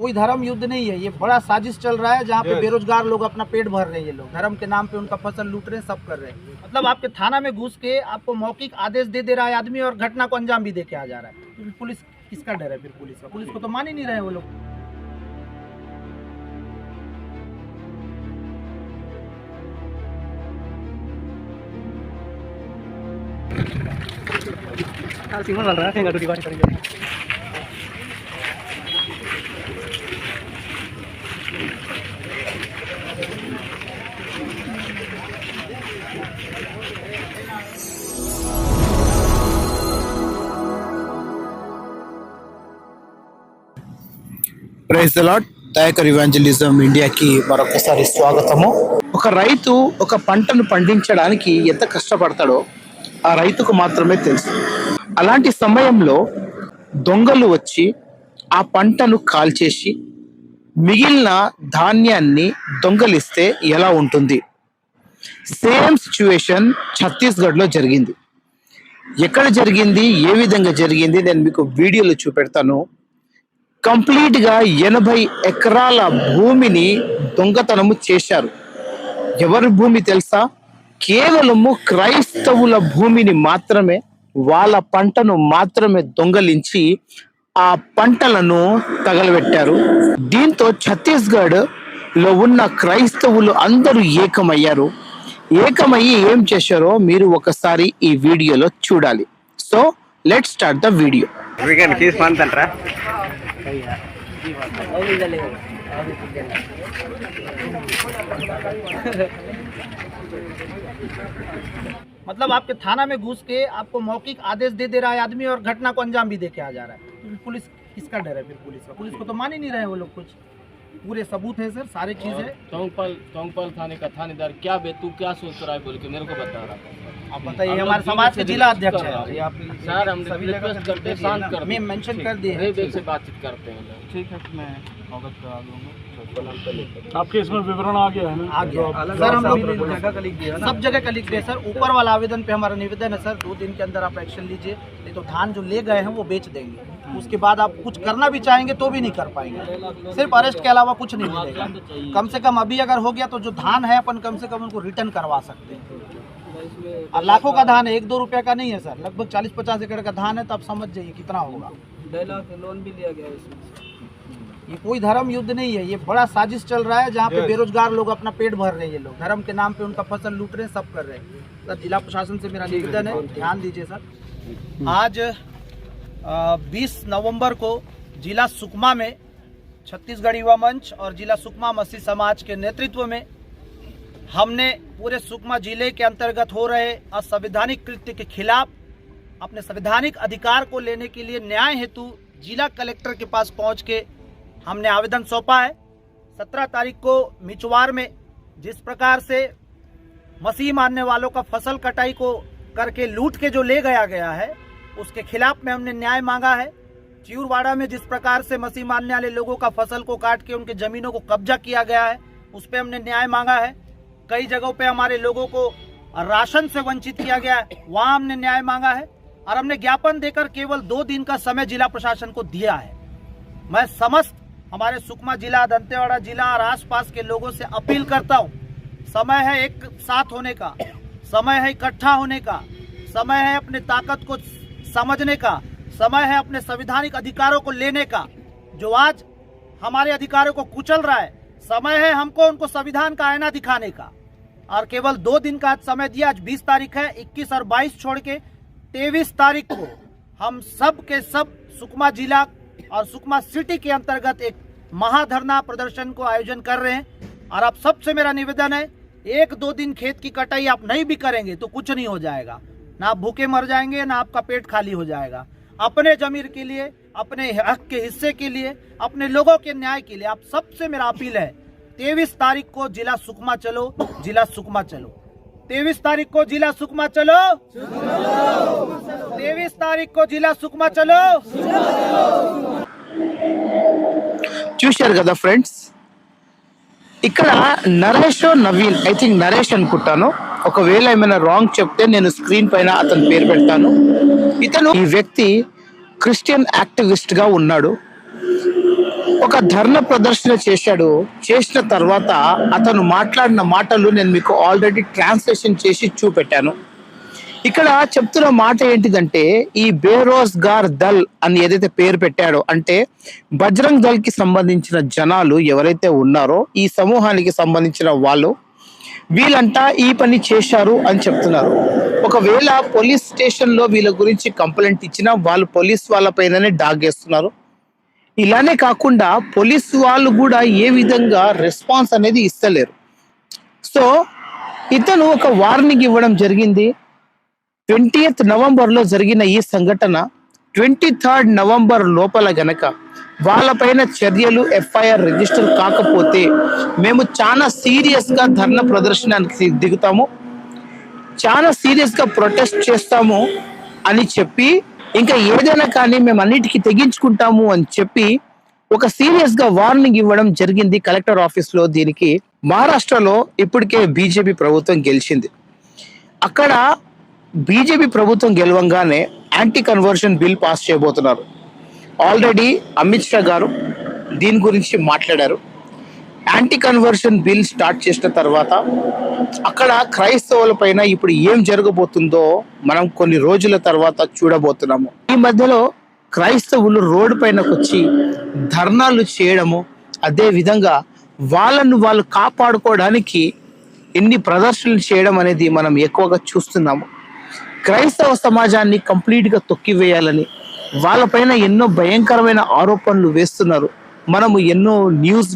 कोई धर्म युद्ध नहीं है ये बड़ा साजिश चल रहा है जहाँ पे बेरोजगार लोग अपना पेट भर रहे हैं ये लोग धर्म के नाम पे उनका फसल लूट रहे हैं सब कर रहे हैं मतलब आपके थाना में घुस के आपको मौखिक आदेश दे दे रहा है आदमी और घटना को अंजाम भी दे के आ जा रहा है तो पुलिस किसका डर है फिर पुलिस का पुलिस को तो मान ही नहीं रहे वो लोग सिग्नल डाल रहा है ప్రైజ్ లాట్ దాయకర్ ఇవాంజలిజం ఇండియాకి మరొకసారి స్వాగతము ఒక రైతు ఒక పంటను పండించడానికి ఎంత కష్టపడతాడో ఆ రైతుకు మాత్రమే తెలుసు అలాంటి సమయంలో దొంగలు వచ్చి ఆ పంటను కాల్చేసి మిగిలిన ధాన్యాన్ని దొంగలిస్తే ఎలా ఉంటుంది సేమ్ సిచ్యువేషన్ ఛత్తీస్గఢ్లో జరిగింది ఎక్కడ జరిగింది ఏ విధంగా జరిగింది నేను మీకు వీడియోలో చూపెడతాను కంప్లీట్గా ఎనభై ఎకరాల భూమిని దొంగతనము చేశారు ఎవరి భూమి తెలుసా కేవలము క్రైస్తవుల భూమిని మాత్రమే వాళ్ళ పంటను మాత్రమే దొంగలించి ఆ పంటలను తగలబెట్టారు దీంతో ఛత్తీస్గఢ్ లో ఉన్న క్రైస్తవులు అందరూ ఏకమయ్యారు ఏకమయి ఏం చేశారో మీరు ఒకసారి ఈ వీడియోలో చూడాలి so let's start the video मतलब आपके थाना में घुस के आपको मौखिक आदेश दे दे रहा है आदमी और घटना को अंजाम भी दे के आ जा रहा है पुलिस किसका डर है फिर पुलिस का पुलिस को तो मान ही नहीं रहे वो लोग कुछ पूरे सबूत है सर सारे चीज़ है टोंगपाल टोंगपाल थाने का थानेदार क्या बे तू क्या सोच रहा है बोल के मेरे को बता रहा आप बताइए हमारे समाज के जिला अध्यक्ष है सर हम सभी रिक्वेस्ट करते शांत करते मेंशन कर दिए हैं से बातचीत करते हैं ठीक है मैं अवगत करा दूंगा आपके इसमें विवरण आ गया है आ गया सर हम लोग सब जगह का लिख दिया सर ऊपर वाला आवेदन पे हमारा निवेदन है सर दो दिन के अंदर आप एक्शन लीजिए नहीं तो धान जो ले गए हैं वो बेच देंगे हम्म। उसके बाद आप कुछ करना भी चाहेंगे तो भी नहीं कर पाएंगे सिर्फ अरेस्ट के अलावा कुछ नहीं हाँ, मिलेगा तो कम से कम अभी अगर हो गया तो जो धान है अपन कम से कम उनको रिटर्न करवा सकते हैं और लाखों का धान है एक दो रुपये का नहीं है सर लगभग चालीस पचास एकड़ का धान है तो आप समझ जाइए कितना होगा लोन भी लिया गया इसमें ये कोई धर्म युद्ध नहीं है ये बड़ा साजिश चल रहा है जहाँ पे बेरोजगार लोग अपना पेट भर रहे हैं ये लोग धर्म के नाम पे उनका फसल लूट रहे हैं सब कर रहे हैं सर जिला प्रशासन से मेरा निवेदन है ध्यान दीजिए सर हम्म। आज बीस नवम्बर को जिला सुकमा में छत्तीसगढ़ युवा मंच और जिला सुकमा मसी समाज के नेतृत्व में हमने पूरे सुकमा जिले के अंतर्गत हो रहे असंवैधानिक कृत्य के खिलाफ अपने संवैधानिक अधिकार को लेने के लिए न्याय हेतु जिला कलेक्टर के पास पहुंच के हमने आवेदन सौंपा है सत्रह तारीख को मिचवार में जिस प्रकार से मसीह मानने वालों का फसल कटाई को करके लूट के जो ले गया गया है उसके खिलाफ में हमने न्याय मांगा है चिरवाड़ा में जिस प्रकार से मसीह मानने वाले लोगों का फसल को काट के उनके जमीनों को कब्जा किया गया है उस पर हमने न्याय मांगा है कई जगहों पे हमारे लोगों को राशन से वंचित किया गया है वहाँ हमने न्याय मांगा है और हमने ज्ञापन देकर केवल दो दिन का समय जिला प्रशासन को दिया है मैं समस्त हमारे सुकमा जिला दंतेवाड़ा जिला और आसपास के लोगों से अपील करता हूँ समय है एक साथ होने का समय है इकट्ठा होने का समय है अपने ताकत को समझने का समय है अपने संविधानिक अधिकारों को लेने का जो आज हमारे अधिकारों को कुचल रहा है समय है हमको उनको संविधान का आयना दिखाने का और केवल दो दिन का समय दिया आज बीस तारीख है इक्कीस और बाईस छोड़ के तेवीस तारीख को हम सब के सब सुकमा जिला और सुकमा सिटी के अंतर्गत एक महाधरना प्रदर्शन को आयोजन कर रहे हैं और आप सबसे मेरा निवेदन है एक दो दिन खेत की कटाई आप नहीं भी करेंगे तो कुछ नहीं हो जाएगा ना आप भूखे मर जाएंगे ना आपका पेट खाली हो जाएगा अपने जमीर के लिए अपने हक के हिस्से के लिए अपने लोगों के न्याय के लिए आप सबसे मेरा अपील है तेईस तारीख को जिला सुकमा चलो जिला सुकमा चलो तेईस तारीख को जिला सुकमा चलो तेईस तारीख को जिला सुकमा चलो చూశారు కదా ఫ్రెండ్స్ ఇక్కడ నరేష్ నవీన్ ఐ థింక్ నరేష్ అనుకుంటాను ఒకవేళ ఏమైనా రాంగ్ చెప్తే నేను స్క్రీన్ పైన అతని పేరు పెడతాను ఇతను ఈ వ్యక్తి క్రిస్టియన్ యాక్టివిస్ట్ గా ఉన్నాడు ఒక ధర్న ప్రదర్శన చేశాడు చేసిన తర్వాత అతను మాట్లాడిన మాటలు నేను మీకు ఆల్రెడీ ట్రాన్స్లేషన్ చేసి చూపెట్టాను ఇక్కడ చెప్తున్న మాట ఏంటిదంటే ఈ బేరోజ్గార్ దల్ అని ఏదైతే పేరు పెట్టాడో అంటే బజరంగ్ దల్ కి సంబంధించిన జనాలు ఎవరైతే ఉన్నారో ఈ సమూహానికి సంబంధించిన వాళ్ళు వీళ్ళంతా ఈ పని చేశారు అని చెప్తున్నారు ఒకవేళ పోలీస్ స్టేషన్లో వీళ్ళ గురించి కంప్లైంట్ ఇచ్చినా వాళ్ళు పోలీస్ వాళ్ళపైననే డాగేస్తున్నారు ఇలానే కాకుండా పోలీస్ వాళ్ళు కూడా ఏ విధంగా రెస్పాన్స్ అనేది ఇస్తలేరు సో ఇతను ఒక వార్నింగ్ ఇవ్వడం జరిగింది నవంబర్ నవంబర్లో జరిగిన ఈ సంఘటన ట్వంటీ థర్డ్ నవంబర్ లోపల గనక వాళ్ళపైన చర్యలు ఎఫ్ఐఆర్ రిజిస్టర్ కాకపోతే మేము చాలా సీరియస్గా ధర్నా ప్రదర్శనానికి దిగుతాము చాలా సీరియస్గా ప్రొటెస్ట్ చేస్తాము అని చెప్పి ఇంకా ఏదైనా కానీ మేము అన్నిటికీ తెగించుకుంటాము అని చెప్పి ఒక సీరియస్ గా వార్నింగ్ ఇవ్వడం జరిగింది కలెక్టర్ ఆఫీస్ లో దీనికి మహారాష్ట్రలో ఇప్పటికే బీజేపీ ప్రభుత్వం గెలిచింది అక్కడ బీజేపీ ప్రభుత్వం గెలవంగానే యాంటీ కన్వర్షన్ బిల్ పాస్ చేయబోతున్నారు ఆల్రెడీ అమిత్ షా గారు దీని గురించి మాట్లాడారు యాంటీ కన్వర్షన్ బిల్ స్టార్ట్ చేసిన తర్వాత అక్కడ క్రైస్తవుల పైన ఇప్పుడు ఏం జరగబోతుందో మనం కొన్ని రోజుల తర్వాత చూడబోతున్నాము ఈ మధ్యలో క్రైస్తవులు రోడ్డు పైనకు వచ్చి ధర్నాలు చేయడము అదేవిధంగా వాళ్ళను వాళ్ళు కాపాడుకోవడానికి ఎన్ని ప్రదర్శనలు చేయడం అనేది మనం ఎక్కువగా చూస్తున్నాము క్రైస్తవ సమాజాన్ని కంప్లీట్గా తొక్కివేయాలని వాళ్ళపైన ఎన్నో భయంకరమైన ఆరోపణలు వేస్తున్నారు మనము ఎన్నో న్యూస్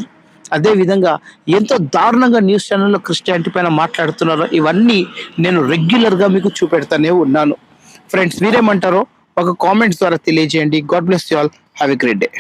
అదేవిధంగా ఎంతో దారుణంగా న్యూస్ ఛానల్లో క్రిస్టియానిటీ పైన మాట్లాడుతున్నారు ఇవన్నీ నేను రెగ్యులర్గా మీకు చూపెడతానే ఉన్నాను ఫ్రెండ్స్ మీరేమంటారో ఒక కామెంట్స్ ద్వారా తెలియజేయండి God bless you all have a great day